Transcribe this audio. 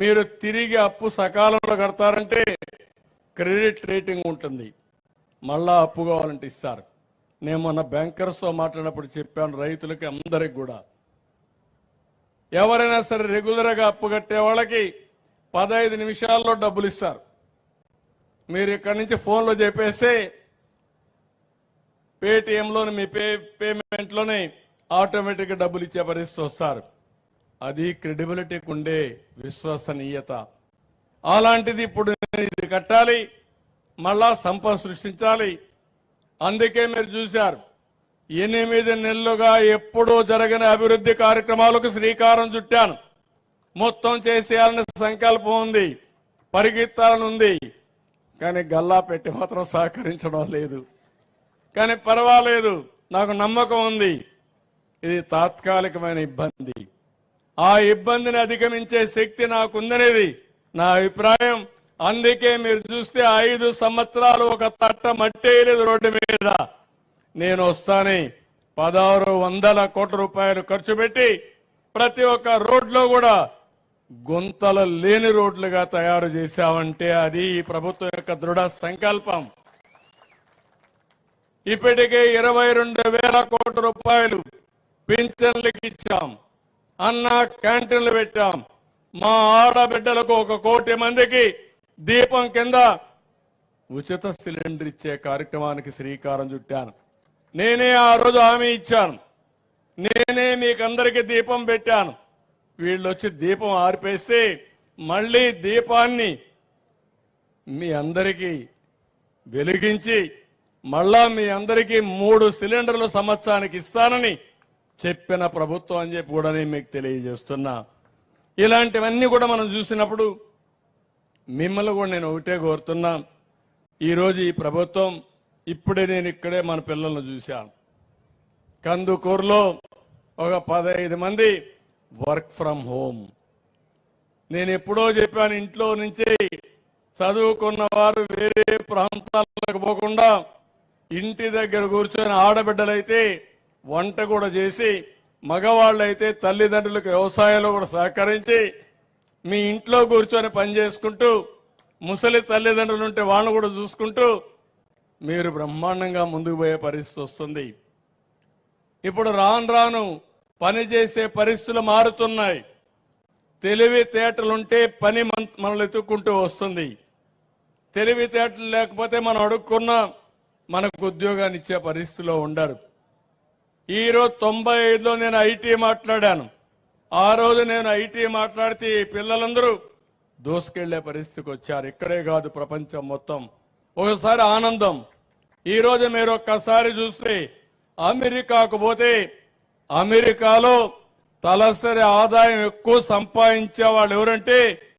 మీరు తిరిగి అప్పు సకాలంలో కడతారంటే క్రెడిట్ రేటింగ్ ఉంటుంది. మళ్ళా అప్పు కావాలంటే ఇస్తారు. నేను మొన్న బ్యాంకర్స్తో మాట్లాడినప్పుడు చెప్పాను రైతులకి అందరికి కూడా. ఎవరైనా సరే రెగ్యులర్గా అప్పు కట్టే వాళ్ళకి పదహైదు నిమిషాల్లో డబ్బులు ఇస్తారు. మీరు ఇక్కడి నుంచి ఫోన్లో చెప్పేస్తే పేటిఎంలోని మీ పే పేమెంట్లోనే ఆటోమేటిక్గా డబ్బులు ఇచ్చే పరిస్థితి వస్తారు. అది క్రెడిబిలిటీకి ఉండే విశ్వసనీయత. అలాంటిది ఇప్పుడు ఇది కట్టాలి మళ్ళా సంపద సృష్టించాలి. అందుకే మీరు చూశారు ఎనిమిది నెలలుగా ఎప్పుడూ జరగని అభివృద్ధి కార్యక్రమాలకు శ్రీకారం చుట్టాను. మొత్తం చేసేయాలనే సంకల్పం ఉంది పరిగెత్తాలని ఉంది కానీ గల్లా పెట్టి మాత్రం సహకరించడం లేదు. కానీ పర్వాలేదు నాకు నమ్మకం ఉంది. ఇది తాత్కాలికమైన ఇబ్బంది. ఆ ఇబ్బందిని అధిగమించే శక్తి నాకుందనేది. నా అభిప్రాయం అందుకే మీరు చూస్తే ఐదు సంవత్సరాలు ఒక తట్ట మట్టేయలేదు రోడ్డు మీద. నేను వస్తాని పదహారు వందల కోట్ల రూపాయలు ఖర్చు పెట్టి ప్రతి ఒక్క రోడ్లో కూడా గుంతలు లేని రోడ్లుగా తయారు చేశామంటే అది ఈ ప్రభుత్వం యొక్క దృఢ సంకల్పం. ఇప్పటికే ఇరవై రెండు వేల కోట్ల రూపాయలు పింఛన్లకు ఇచ్చాం అన్న క్యాంటీన్లు పెట్టాం. మా ఆడబిడ్డలకు ఒక కోటి మందికి దీపం కింద ఉచిత సిలిండర్ ఇచ్చే కార్యక్రమానికి శ్రీకారం చుట్టాను. నేనే ఆ రోజు హామీ ఇచ్చాను. నేనే మీకందరికీ దీపం పెట్టాను. వీళ్ళు వచ్చి దీపం ఆర్పేస్తే మళ్ళీ దీపాన్ని మీ అందరికీ వెలిగించి మళ్ళా మీ అందరికీ మూడు సిలిండర్లు సంవత్సరానికి ఇస్తానని చెప్పిన ప్రభుత్వం అని చెప్పి కూడా నేను మీకు తెలియజేస్తున్నా. ఇలాంటివన్నీ కూడా మనం చూసినప్పుడు మిమ్మల్ని కూడా నేను ఒకటే కోరుతున్నా. ఈరోజు ఈ ప్రభుత్వం ఇప్పుడే నేను ఇక్కడే మన పిల్లలను చూశాను కందుకూరులో ఒక పదహైదు మంది వర్క్ ఫ్రమ్ హోమ్. నేను ఎప్పుడో చెప్పాను ఇంట్లో నుంచి చదువుకున్న వారు వేరే ప్రాంతాలకు పోకుండా ఇంటి దగ్గర కూర్చొని ఆడబిడ్డలైతే వంట కూడా చేసి మగవాళ్ళైతే తల్లిదండ్రులకు వ్యవసాయంలో కూడా సహకరించి మీ ఇంట్లో కూర్చొని పని చేసుకుంటూ ముసలి తల్లిదండ్రులు ఉంటే వాళ్ళని కూడా చూసుకుంటూ మీరు బ్రహ్మాండంగా ముందుకు పోయే పరిస్థితి వస్తుంది. ఇప్పుడు రాను రాను పని చేసే పరిస్థితులు మారుతున్నాయి. తెలివితేటలుంటే పని మన- మనల్ని ఎత్తుక్కుంటూ వస్తుంది. తెలివితేటలు లేకపోతే మనం అడుక్కున్నా మనకు ఉద్యోగాన్ని ఇచ్చే పరిస్థితిలో ఉండరు. ఈరోజు తొంభై ఐదులో నేను ఐటీ మాట్లాడాను. ఆ రోజు నేను ఐటీ మాట్లాడితే ఈ పిల్లలందరూ దూసుకెళ్ళే పరిస్థితికి వచ్చారు. ఇక్కడే కాదు ప్రపంచం మొత్తం. ఒకసారి ఆనందం. ఈరోజు మీరు ఒక్కసారి చూస్తే అమెరికాకు పోతే అమెరికాలో తలసరి ఆదాయం ఎక్కువ సంపాదించే వాళ్ళు ఎవరంటే